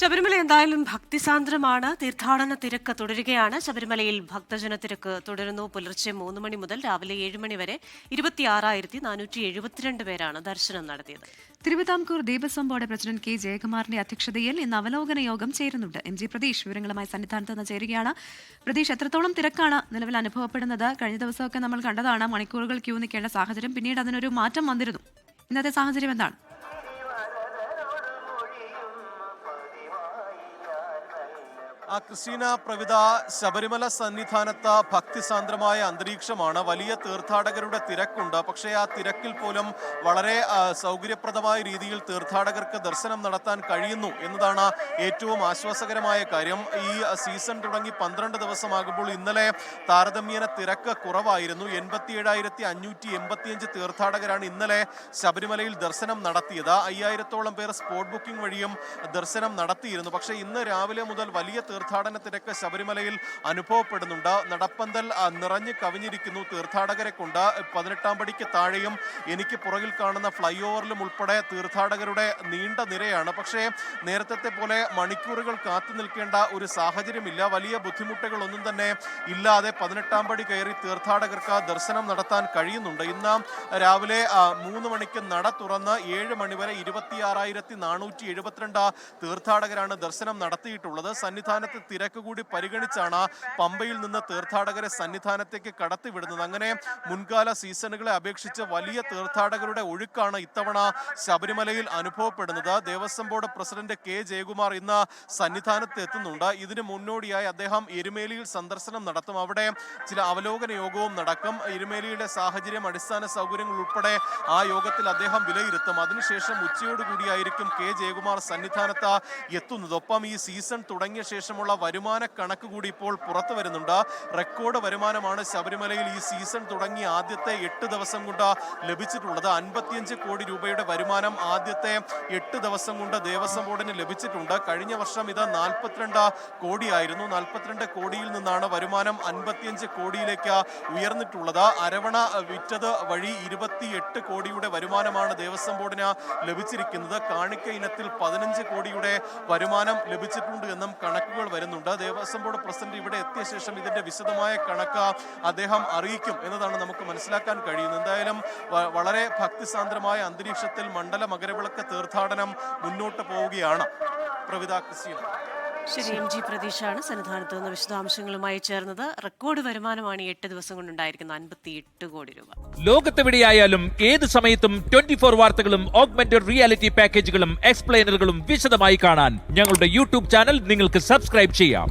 ശബരിമല എന്തായാലും ഭക്തിസാന്ദ്രമാണ്. തീർത്ഥാടന തിരക്ക് തുടരുകയാണ്. ശബരിമലയിൽ ഭക്തജന തിരക്ക് തുടരുന്നു. പുലർച്ചെ മൂന്ന് മണി മുതൽ രാവിലെ ഏഴ് മണി വരെ ഇരുപത്തിയാറായിരത്തി നാനൂറ്റി എഴുപത്തിരണ്ട് പേരാണ് ദർശനം നടത്തിയത്. Travancore Devaswom board president K ജയകുമാറിന്റെ അധ്യക്ഷതയിൽ ഇന്ന് അവലോകന യോഗം ചേരുന്നുണ്ട്. എം ജി പ്രതീഷ് വിവരങ്ങളുമായി സന്നിധാനത്ത് നിന്ന് ചേരുകയാണ്. പ്രതീഷ് എത്രത്തോളം തിരക്കാണ് നിലവിൽ അനുഭവപ്പെടുന്നത്? കഴിഞ്ഞ ദിവസമൊക്കെ നമ്മൾ കണ്ടതാണ് മണിക്കൂറുകൾ ക്യൂ നിൽക്കേണ്ട സാഹചര്യം. പിന്നീട് അതിനൊരു മാറ്റം വന്നിരുന്നു. ഇന്നത്തെ സാഹചര്യം എന്താണ്? ക്രിസ്റ്റീന പ്രവിത ശബരിമല സന്നിധാനത്ത് ഭക്തിസാന്ദ്രമായ അന്തരീക്ഷമാണ്. വലിയ തീർത്ഥാടകരുടെ തിരക്കുണ്ട്. പക്ഷേ ആ തിരക്കിൽ പോലും വളരെ സൗകര്യപ്രദമായ രീതിയിൽ തീർത്ഥാടകർക്ക് ദർശനം നടത്താൻ കഴിയുന്നു എന്നതാണ് ഏറ്റവും ആശ്വാസകരമായ കാര്യം. ഈ സീസൺ തുടങ്ങി പന്ത്രണ്ട് ദിവസമാകുമ്പോൾ ഇന്നലെ താരതമ്യേന തിരക്ക് കുറവായിരുന്നു. എൺപത്തിയേഴായിരത്തി അഞ്ഞൂറ്റി എൺപത്തിയഞ്ച് തീർത്ഥാടകരാണ് ഇന്നലെ ശബരിമലയിൽ ദർശനം നടത്തിയത്. അയ്യായിരത്തോളം പേർ സ്പോട്ട് ബുക്കിംഗ് വഴിയും ദർശനം നടത്തിയിരുന്നു. പക്ഷേ ഇന്ന് രാവിലെ മുതൽ വലിയ തീർത്ഥാടന തിരക്ക് ശബരിമലയിൽ അനുഭവപ്പെടുന്നുണ്ട്. നടപ്പന്തൽ നിറഞ്ഞു കവിഞ്ഞിരിക്കുന്നു തീർത്ഥാടകരെ കൊണ്ട്. പതിനെട്ടാം പടിക്ക് താഴെയും എനിക്ക് പുറകിൽ കാണുന്ന ഫ്ലൈ ഓവറിലും ഉൾപ്പെടെ തീർത്ഥാടകരുടെ നീണ്ട നിരയാണ്. പക്ഷേ നേരത്തെ പോലെ മണിക്കൂറുകൾ കാത്തു നിൽക്കേണ്ട ഒരു സാഹചര്യമില്ല. വലിയ ബുദ്ധിമുട്ടുകളൊന്നും തന്നെ ഇല്ലാതെ പതിനെട്ടാം പടി കയറി തീർത്ഥാടകർക്ക് ദർശനം നടത്താൻ കഴിയുന്നുണ്ട്. ഇന്ന് രാവിലെ മൂന്ന് മണിക്ക് നട തുറന്ന് ഏഴ് മണിവരെ ഇരുപത്തിയാറായിരത്തി നാനൂറ്റി എഴുപത്തിരണ്ട് തീർത്ഥാടകരാണ് ദർശനം നടത്തിയിട്ടുള്ളത്. സന്നിധാനത്ത് തിരക്ക് കൂടി പരിഗണിച്ചാണ് പമ്പയിൽ നിന്ന് തീർത്ഥാടകരെ സന്നിധാനത്തേക്ക് കടത്തിവിടുന്നത്. അങ്ങനെ മുൻകാല സീസണുകളെ അപേക്ഷിച്ച് വലിയ തീർത്ഥാടകരുടെ ഒഴുക്കാണ് ഇത്തവണ ശബരിമലയിൽ അനുഭവപ്പെടുന്നത്. Devaswom board president K Jayakumar ഇന്ന് സന്നിധാനത്ത് എത്തുന്നുണ്ട്. ഇതിന് മുന്നോടിയായി അദ്ദേഹം എരുമേലിയിൽ സന്ദർശനം നടത്തും. അവിടെ ചില അവലോകന യോഗവും നടക്കും. എരുമേലിയുടെ സാഹചര്യം അടിസ്ഥാന സൗകര്യങ്ങൾ ഉൾപ്പെടെ ആ യോഗത്തിൽ അദ്ദേഹം വിലയിരുത്തും. അതിനുശേഷം ഉച്ചയോടുകൂടിയായിരിക്കും കെ ജയകുമാർ സന്നിധാനത്ത് എത്തുന്നത്. ഒപ്പം ഈ സീസൺ തുടങ്ങിയ ശേഷമുള്ള വരുമാന കണക്ക് കൂടി ഇപ്പോൾ പുറത്തു വരുന്നുണ്ട്. റെക്കോർഡ് വരുമാനമാണ് ശബരിമലയിൽ ഈ സീസൺ തുടങ്ങി ആദ്യത്തെ എട്ട് ദിവസം കൊണ്ട് ലഭിച്ചിട്ടുള്ളത്. അൻപത്തിയഞ്ച് കോടി രൂപയുടെ വരുമാനം ആദ്യത്തെ എട്ട് ദിവസം കൊണ്ട് ദേവസ്വം ബോർഡിന് ലഭിച്ചിട്ടുണ്ട്. കഴിഞ്ഞ വർഷം ഇത് നാൽപ്പത്തിരണ്ട് കോടിയായിരുന്നു. നാൽപ്പത്തിരണ്ട് കോടിയിൽ നിന്നാണ് വരുമാനം അൻപത്തിയഞ്ച് കോടിയിലേക്ക് ഉയർന്നിട്ടുള്ളത്. അരവണ വിറ്റത് വഴി ഇരുപത്തിയെട്ട് കോടിയുടെ വരുമാനമാണ് ദേവസ്വം ബോർഡിന് ലഭിച്ചിരിക്കുന്നത്. കാണിക്ക ഇനത്തിൽ പതിനഞ്ച് കോടിയുടെ വരുമാനം ലഭിച്ചിട്ടുണ്ട് എന്നും കണക്കുകൾ വരുന്നുണ്ട്. ദേവസ്വം ബോർഡ് പ്രസിഡന്റ് ഇവിടെ എത്തിയ ശേഷം ഇതിന്റെ വിശദമായ കണക്ക് അദ്ദേഹം അറിയിക്കും എന്നതാണ് നമുക്ക് മനസ്സിലാക്കാൻ കഴിയുന്നത്. എന്തായാലും വളരെ ഭക്തിസാന്ദ്രമായ അന്തരീക്ഷത്തിൽ മണ്ഡല മകരവിളക്ക് തീർത്ഥാടനം മുന്നോട്ട് പോവുകയാണ് പ്രവിത ക്രിസ്റ്റീന ശരി എം ജി പ്രതീഷാണ് സന്നിധാനത്ത് നിന്ന് വിശദാംശങ്ങളുമായി ചേർന്നത്. റെക്കോർഡ് വരുമാനമാണ് എട്ട് ദിവസം കൊണ്ടുണ്ടായിരിക്കുന്ന അൻപത്തി എട്ട് കോടി രൂപ. ലോകത്തെവിടെയായാലും ഏത് സമയത്തും ട്വന്റി ഫോർ വാർത്തകളും ഓഗ്മെന്റഡ് റിയാലിറ്റി പാക്കേജുകളും എക്സ്പ്ലെയിനറുകളും വിശദമായി കാണാൻ ഞങ്ങളുടെ യൂട്യൂബ് ചാനൽ നിങ്ങൾക്ക് സബ്സ്ക്രൈബ് ചെയ്യാം.